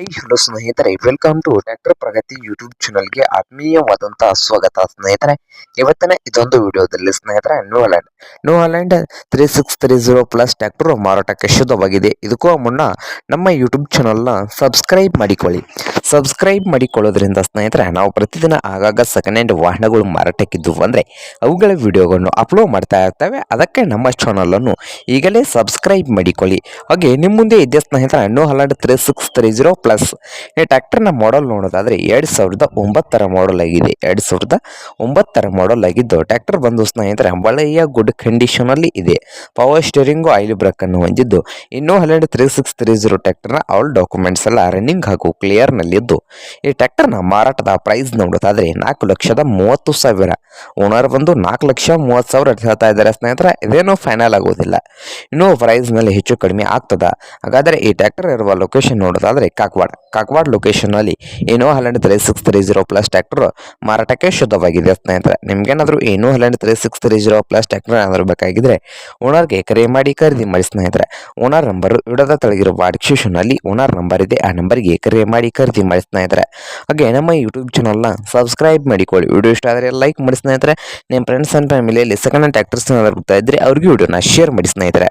High hello ಸ್ನೇಹಿತರೆ welcome to tractor Pragati YouTube ಚಾನಲ್ಗೆ ಆತ್ಮೀಯವಾದಂತಹ ಸ್ವಾಗತ ಸ್ನೇಹಿತರೆ. ಇವತ್ತಿನ ಇದೊಂದು ವಿಡಿಯೋದಲ್ಲಿ ಸ್ನೇಹಿತರೆ new Holland new three six three zero plus tractor ಮಾರಾಟಕ್ಕೆ ಶುದ್ಧವಾಗಿದೆ. ಇದಕ್ಕೂ ಮುನ್ನ ನಮ್ಮ ಯೂಟ್ಯೂಬ್ ಚಾನಲ್ನ ಸಬ್ಸ್ಕ್ರೈಬ್ ಮಾಡಿಕೊಳ್ಳಿ. ಸಬ್ಸ್ಕ್ರೈಬ್ ಮಾಡಿಕೊಳ್ಳೋದ್ರಿಂದ ಸ್ನೇಹಿತರೆ, ನಾವು ಪ್ರತಿದಿನ ಆಗಾಗ ಸೆಕೆಂಡ್ ಹ್ಯಾಂಡ್ ವಾಹನಗಳು ಮಾರಾಟಕ್ಕಿದ್ದು ಅಂದರೆ, ಅವುಗಳ ವಿಡಿಯೋಗಳನ್ನು ಅಪ್ಲೋಡ್ ಮಾಡ್ತಾ ಇರ್ತವೆ. ಅದಕ್ಕೆ ನಮ್ಮ ಚಾನಲನ್ನು ಈಗಲೇ ಸಬ್ಸ್ಕ್ರೈಬ್ ಮಾಡಿಕೊಳ್ಳಿ. ಹಾಗೆ ನಿಮ್ಮ ಮುಂದೆ ಇದೆ ಸ್ನೇಹಿತರೆ ಹಣ್ಣು Holland three six three zero plus ಈ ಟ್ಯಾಕ್ಟರ್ನ ಮಾಡಲ್ ನೋಡೋದಾದರೆ ಎರಡು ಸಾವಿರದ ಒಂಬತ್ತರ ಮಾಡಲ್ ಆಗಿದೆ. ಎರಡು ಸಾವಿರದ ಒಂಬತ್ತರ ಮಾಡಲ್ ಆಗಿದ್ದು ಟ್ಯಾಕ್ಟರ್ ಬಂದು ಸ್ನೇಹಿತರೆ, ಒಳ್ಳೆಯ ಗುಡ್ ಕಂಡೀಷನಲ್ಲಿ ಇದೆ. ಪವರ್ ಸ್ಟೇರಿಂಗು ಆಯಿಲ್ ಬ್ರೇಕ್ ಅನ್ನು ಹೊಂದಿದ್ದು ಇನ್ನೂ ಹನ್ನೆರಡು ತ್ರೀ ಸಿಕ್ಸ್ ತ್ರೀ ಜೀರೋ ಟ್ಯಾಕ್ಟರ್ನ ಆಲ್ ಡಾಕ್ಯುಮೆಂಟ್ಸ್ ಎಲ್ಲ ರನ್ನಿಂಗ್ ಹಾಗೂ ಕ್ಲಿಯರ್ನಲ್ಲಿದ್ದು ಈ ಟ್ರ್ಯಾಕ್ಟರ್ನ ಮಾರಾಟದ ಪ್ರೈಸ್ ನೋಡೋದಾದ್ರೆ ನಾಲ್ಕು ಲಕ್ಷದ ಮೂವತ್ತು ಸಾವಿರ. ಓನರ್ ಬಂದು ನಾಲ್ಕು ಲಕ್ಷ ಮೂವತ್ತು ಸಾವಿರ ಹೇಳ್ತಾ ಇದ್ದಾರೆ ಸ್ನೇಹಿತರೆ, ಇದೇನೂ ಫೈನಲ್ ಆಗೋದಿಲ್ಲ. ಇನ್ನೂ ಪ್ರೈಸ್ನಲ್ಲಿ ಹೆಚ್ಚು ಕಡಿಮೆ ಆಗ್ತದ. ಹಾಗಾದರೆ ಈ ಟ್ಯಾಕ್ಟರ್ ಇರುವ ಲೊಕೇಶನ್ ನೋಡೋದಾದ್ರೆ ಕಾಕ್ವಾಡ್. ಕಾಕ್ವಾಡ್ ಲೊಕೇಶನಲ್ಲಿ ಏನೋ Holland three six three zero plus tractor ಮಾರಾಟಕ್ಕೆ ಶುದ್ಧವಾಗಿದೆ ಸ್ನೇಹಿತರೆ. ನಿಮ್ಗೇನಾದರೂ ಏನೋ Holland three six three zero plus tractor ಏನಾದರೂ ಬೇಕಾಗಿದ್ರೆ ಓನರ್ಗೆ ಕರೆ ಮಾಡಿ ಖರೀದಿ ಮಾಡಿ ಸ್ನೇಹಿತರೆ. ಓನರ್ ನಂಬರ್ ವಿಡೋದ ತೆಳಗಿರುವ ಡಿಸ್ಕ್ರಿಪ್ಷನ್ನಲ್ಲಿ ಓನರ್ ನಂಬರ್ ಇದೆ, ಆ ನಂಬರ್ಗೆ ಕರೆ ಮಾಡಿ ಖರೀದಿ ಮಾಡಿ ಸ್ನೇಹಿತರೆ. ಹಾಗೆ ನಮ್ಮ ಯೂಟ್ಯೂಬ್ ಚಾನಲ್ನ ಸಬ್ಸ್ಕ್ರೈಬ್ ಮಾಡಿಕೊಳ್ಳಿ. ವಿಡಿಯೋ ಇಷ್ಟ ಆದರೆ ಲೈಕ್ ಮಾಡಿ ಸ್ನೇಹಿತರೆ. ನಿಮ್ಮ ಫ್ರೆಂಡ್ಸ್ ಆ್ಯಂಡ್ ಫ್ಯಾಮಿಲಿಯಲ್ಲಿ ಸೆಕೆಂಡ್ ಹ್ಯಾಂಡ್ ಟ್ರಾಕ್ಟರ್ಸ್ ಏನಾದರೂ ಇದ್ದರೆ ಅವ್ರಿಗೆ ವಿಡಿಯೋನ ಶೇರ್ ಮಾಡಿ ಸ್ನೇಹಿತರೆ.